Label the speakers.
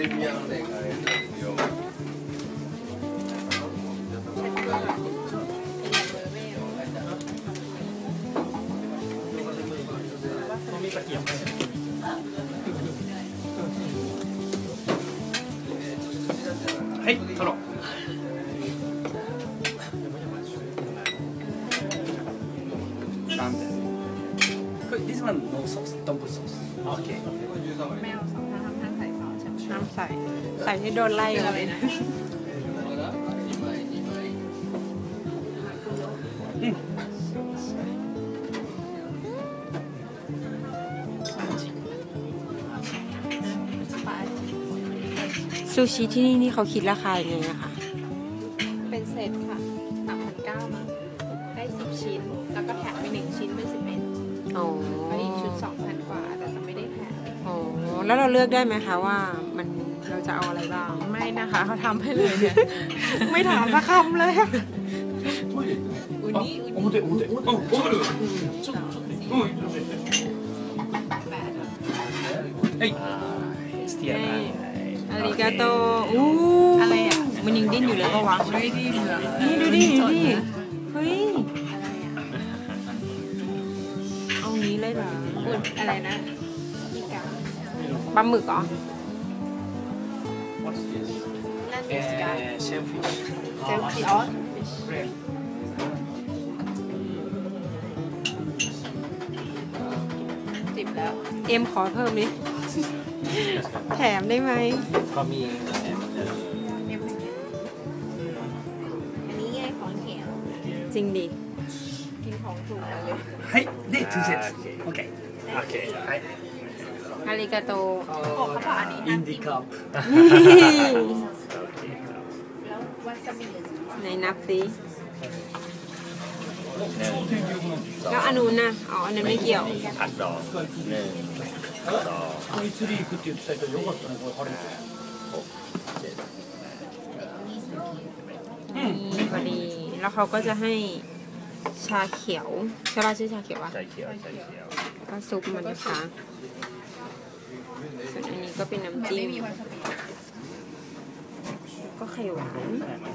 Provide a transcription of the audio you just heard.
Speaker 1: ต้องมีตะเกียบไหมเฮ้ยตลก This one no sauce don't put sauce โา
Speaker 2: ห้ามใส่ซอสใช่ไหม
Speaker 3: น้ำใส่ ใส่ที่โดนไล่
Speaker 2: คือ
Speaker 3: เล
Speaker 2: อะไร
Speaker 3: ย
Speaker 2: นะ
Speaker 3: ซูชิที่นี่นี่เขาคิดราคายังไงอะคะ
Speaker 2: เป็นเซตค่ะสามพันเก้ามั้งได้สิบชิ้น แล้วก็แถมไปหนึ่งชิ้นเป็นสิบเอ็ด
Speaker 3: อ๋ แล้วเราเลือกได้ไหมคะว่ามันเราจะเอาอะไรบ้าง
Speaker 2: ไม่นะคะเขาทำให้เลยเนี่ย
Speaker 3: ไม่ถามสักคำเลย
Speaker 2: อุนี่อุ
Speaker 1: 表表うんわかるちょっとちょっとうん
Speaker 2: แปด
Speaker 1: はいスティアナ
Speaker 3: อาริกาโตอู้
Speaker 2: อะไรอ่ะ
Speaker 3: มันยังดิ้นอยู่เลยปะวะ
Speaker 2: ไม่ดีเหรอ
Speaker 3: นี่ดูดิดูดิเฮ้ย
Speaker 2: อะไรอ่ะ
Speaker 3: เอางี้เลยเหรอ
Speaker 2: อุ่นอะไรนะอีกา
Speaker 3: ปลาหมึกเหรอ
Speaker 2: นั่นเดสกา
Speaker 1: えーシェフィッシュ
Speaker 2: เซลฟี่อ๋อจิบแล้ว
Speaker 3: เอ็มขอเพิ่มดิ แถมได้ไหม
Speaker 1: ก็มี
Speaker 2: เนี่ยเป็นไงอันนี้ไงของแถม
Speaker 3: จริงดิ
Speaker 2: กินของถูกมาเลย
Speaker 1: はいで2セット OK OK はい
Speaker 3: อาริกาโต
Speaker 2: โอ้เขาบอกอันนี้
Speaker 1: イ
Speaker 2: ห้าม
Speaker 1: ンデ
Speaker 2: กิ
Speaker 1: ィ
Speaker 2: น
Speaker 1: カップ
Speaker 2: แล้ววาซาบิ
Speaker 3: ไหนนับสิแล้วอันนู้นน่ะอ๋ออันนั้นไม่เกี่ยว
Speaker 4: ผัดดอกหนึ่งสอง
Speaker 1: スカイツリー行くって言ってたけどよかったねこれ晴れて
Speaker 3: นี่พอดี แล้วเขาก็จะให้ชาเขียว ใช่ป่ะชื่อชาเขียวป่ะ
Speaker 4: ใส่เขียวใส่เขียว
Speaker 3: ก็ซุปมันนะคะ ส่วนอันนี้ก็เป็นน้ำ
Speaker 2: มัน
Speaker 3: จิ้
Speaker 2: ไม่
Speaker 3: ม
Speaker 2: มีวาซาบิ
Speaker 3: ก็ไข่หวาน
Speaker 4: ใช่ไหม